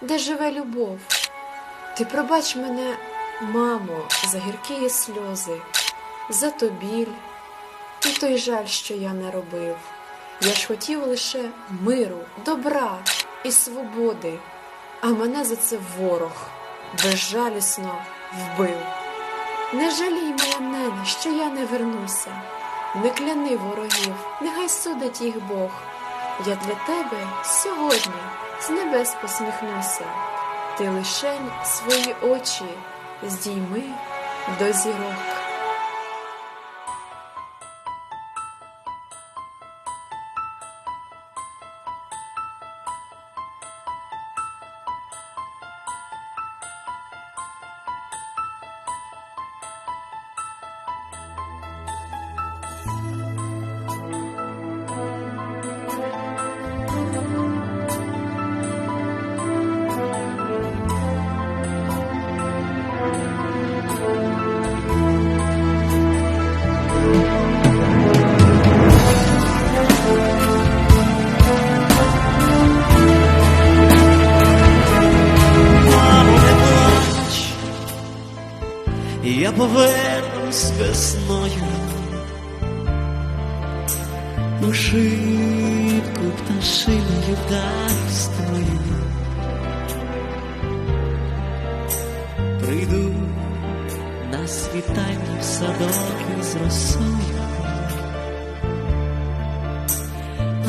де живе любов. Ти пробач мене, мамо, за гіркі сльози, за то біль і той жаль, що я не робив. Я ж хотів лише миру, добра і свободи, а мене за це ворог безжалісно вбив. Не жалій мене, що я не вернуся, не кляни ворогів, нехай судить їх Бог. Я для тебе сьогодні з небес посміхнуся, ти лишень свої очі здійми до зірок. Повернусь весною. Ушибку пташиною вдаль строю. Прийду на світанні в садок із росою.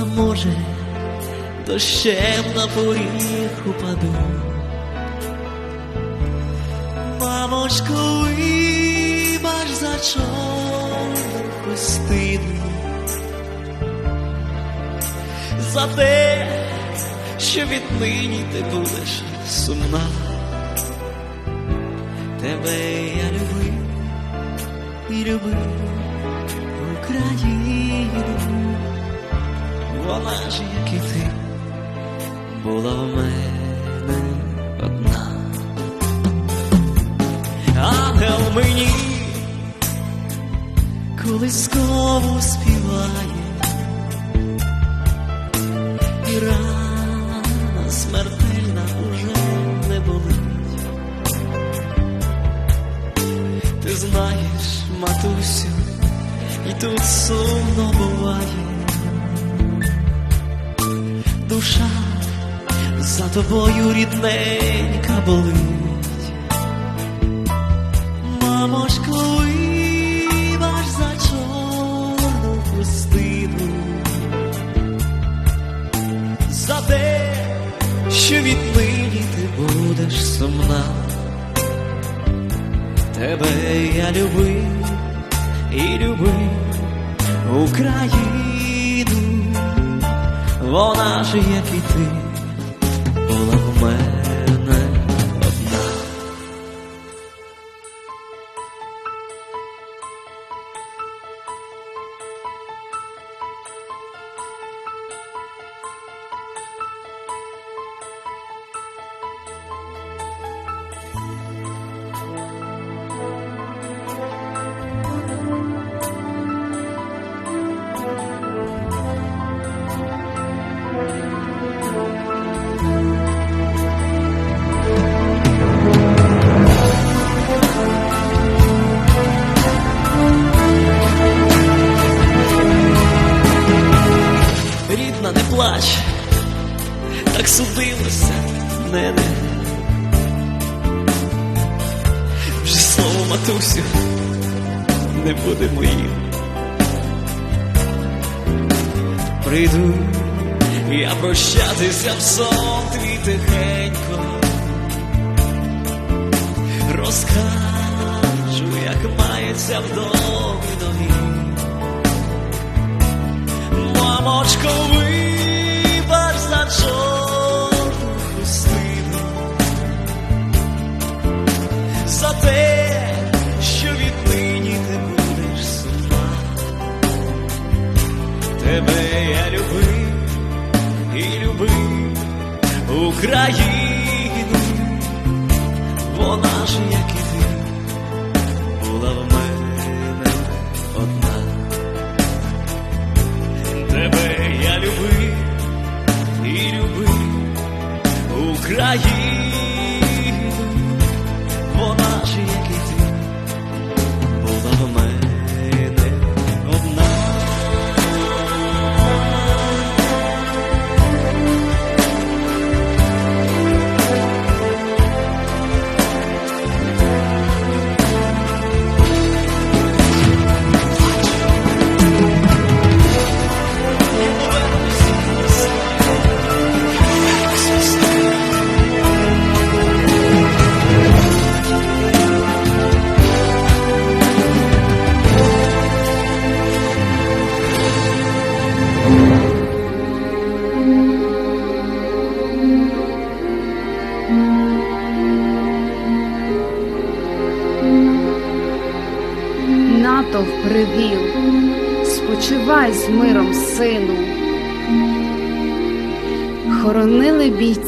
А може, дощем на поріг упаду. Мамочко, вибач за чорну за те, що віднині ти будеш сумна. Тебе я любив і любив Україну, вона ж, як і ти, була в мене одна. Ангел мені колискову співає, і рана смертельна уже не болить. Ти знаєш, матусю, і тут сумно буває. Душа за тобою рідненька болить. Що віднині ти будеш сумна. Тебе я любив і любив Україну, вона ж, як і ти, була прощатися в сон твій тихенько. Розкажу, як мається в домі нові. Мамочко, вибач за чорну хустину, за те, Україну, вона ж, як і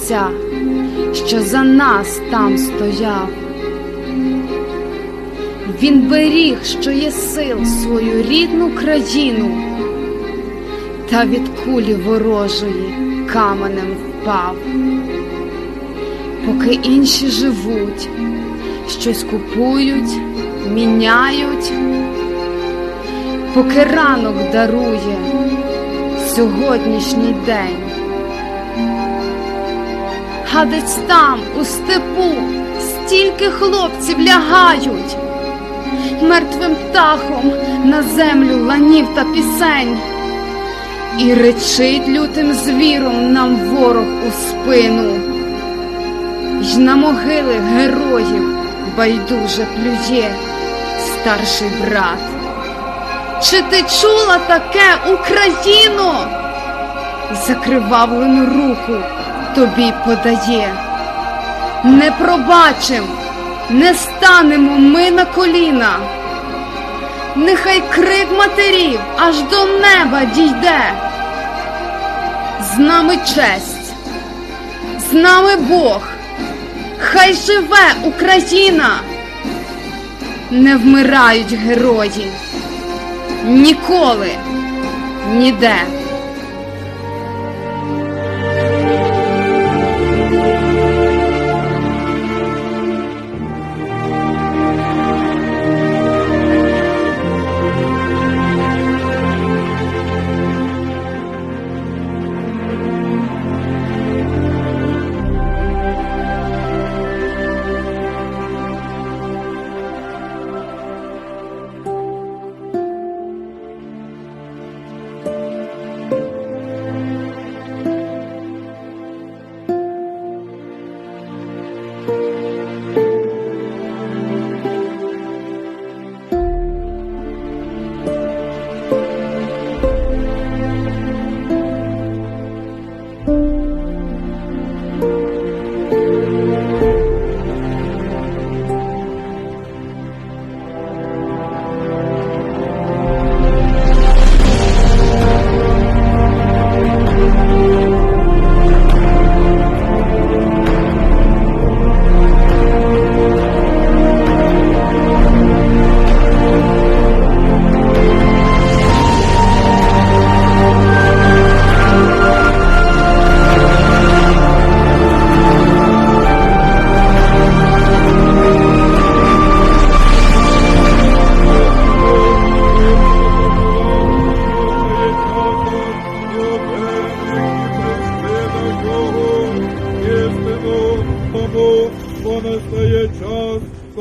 Бійця, що за нас там стояв. Він беріг, що є сил свою рідну країну, та від кулі ворожої каменем впав. Поки інші живуть, щось купують, міняють, поки ранок дарує сьогоднішній день. Гадець там, у степу, стільки хлопців лягають, мертвим птахом на землю ланів та пісень, і речить лютим звіром нам ворог у спину, й на могили героїв байдуже плює старший брат. Чи ти чула таке Україно? Закривавлену руку тобі подає. Не пробачим, не станемо ми на коліна. Нехай крик матерів аж до неба дійде. З нами честь, з нами Бог. Хай живе Україна! Не вмирають герої ніколи, ніде.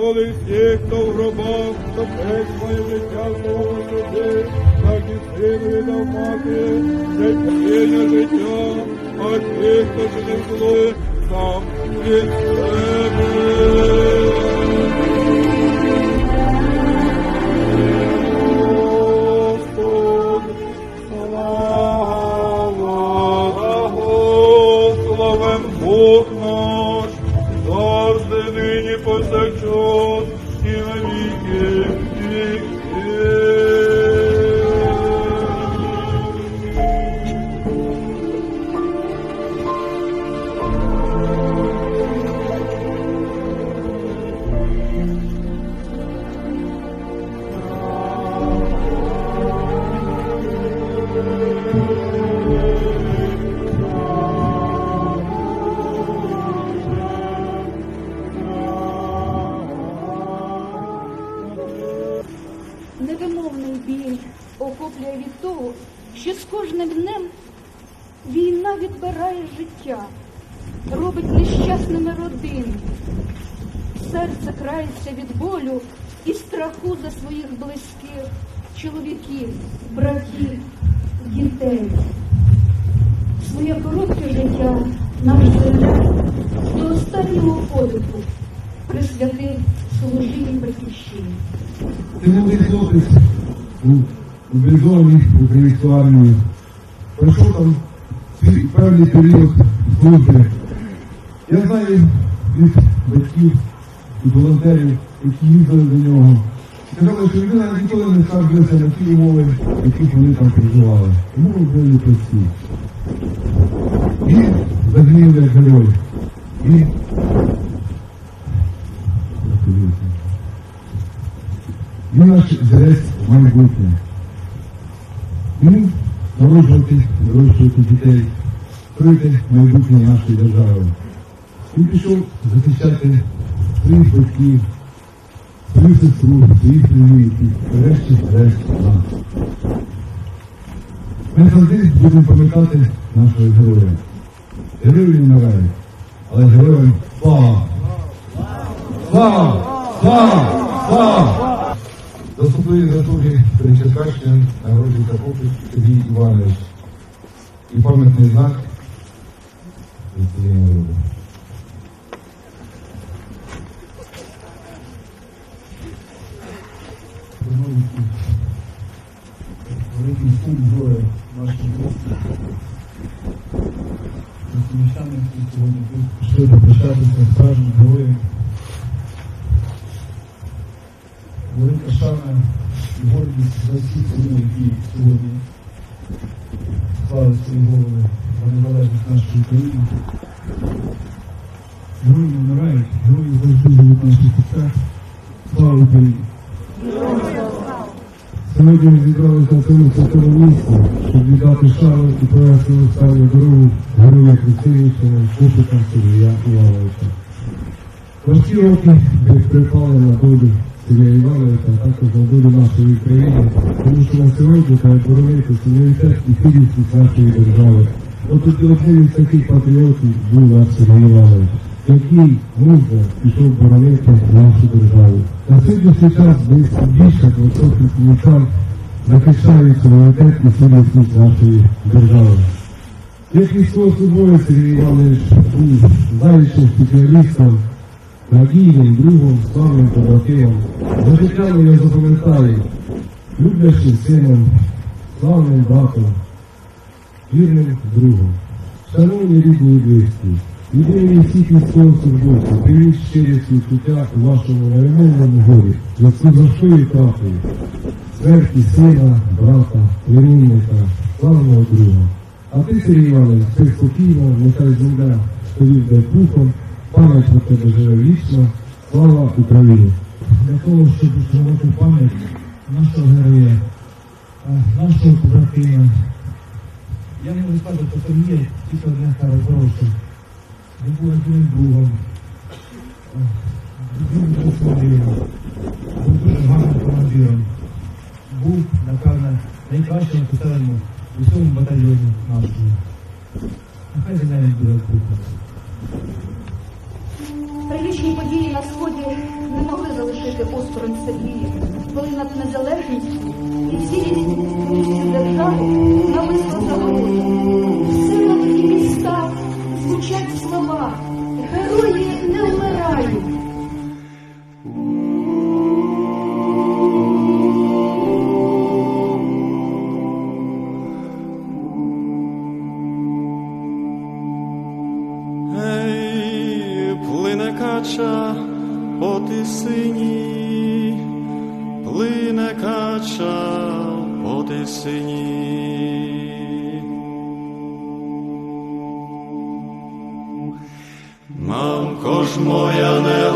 Час, коли всі, хто в гробах, допек своє життя свого суди, так і сили віддав мати, життя життя, а ті, хто не злує, сам від кожним днем війна відбирає життя, робить нещасними родини. Серце крається від болю і страху за своїх близьких, чоловіків, братів, дітей. Своє коротке життя наш земля до останнього подиху присвятив служінні батьківщині. Мобілізованій українську армію. Пройшов там певний період служби. Я знаю від батьків і волонтерів, які їздили до нього. Сказали, що людина ніколи не скаржилася на ті умови, які вони там проживали. Умови були прості. Він загинув як герой. І він наш зрець майбутнє. Він народжувати, вирощувати дітей, строїти майбутнє нашої держави. Він пішов захищати своїх батьків, свою сестру, своїх племінників, врешті-решт нас. Ми завжди будемо пам'ятати нашого героя. Герої не вмирають, але героям слава! Слава! Слава! Слава! Заступної заслуги перед Черкащиною нагороджується попит Сергій Іванович. І пам'ятний знак від цієї народу. Великий сум горе наших гостей. Наші сьогодні пішли попрощатися гордість за всіх синів, які сьогодні склали свої голови за незалежність нашої країни. Герої вмирають, герої завжди живуть в наших серцях. Слава Україні! Сьогодні ми зібралися на цьому святому місці, щоб віддати шану і провести останню дорогу героя Красивічного Копика Сергія Івановича. Важкі роки як припали на долю Сергія також на нашої країни, тому що на сьогодні треба боронити суверенітет і цілісність нашої держави. От одним із таких патріотів був наш Сергій Іванович, який мужно пішов боронити нашу державу. На сьогоднішній час більше 200 містан захищають суверенітет і цілісність нашої держави. Як військовослужбовець Сергій Іванович був знаючим спеціалістом, надійним другом, славним побратимом. За життя ми його запам'ятали, люблячим сином, славним братом, вірним другом. Шановні рідні і близькі, імені всіх військовослужбовців, привіть щирі співчуття у вашому невимовному горі, зв'язку з важкою втратою, смерті сина, брата, племінника, славного друга. А ти, Сергій Іванович, спи спокійно, нехай земля де пухом, пам'ять про тебе живе вічно, слава Україні! Для того, щоб вшанувати пам'ять нашого героя, а, нашого побратима, я можу сказати, що там є тільки одне старе хороше. Він був одним другом, а, другим пословим, був дуже гарним командиром. Був, напевно, найкращим офіцером у всьому батальйоні нашому. Нехай земля не буде кухня. Трагічні події на сході не могли залишити осторонь Сергія, коли над незалежністю по. Мамко ж моя не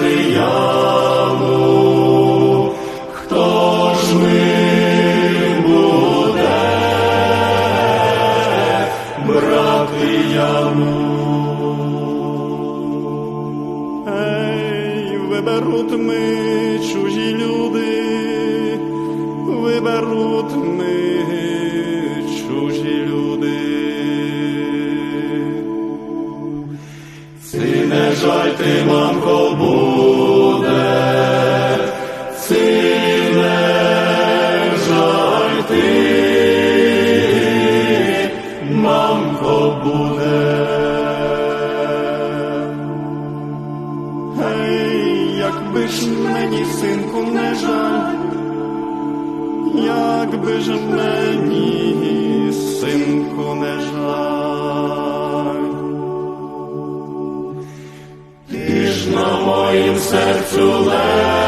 the young. sercu leży.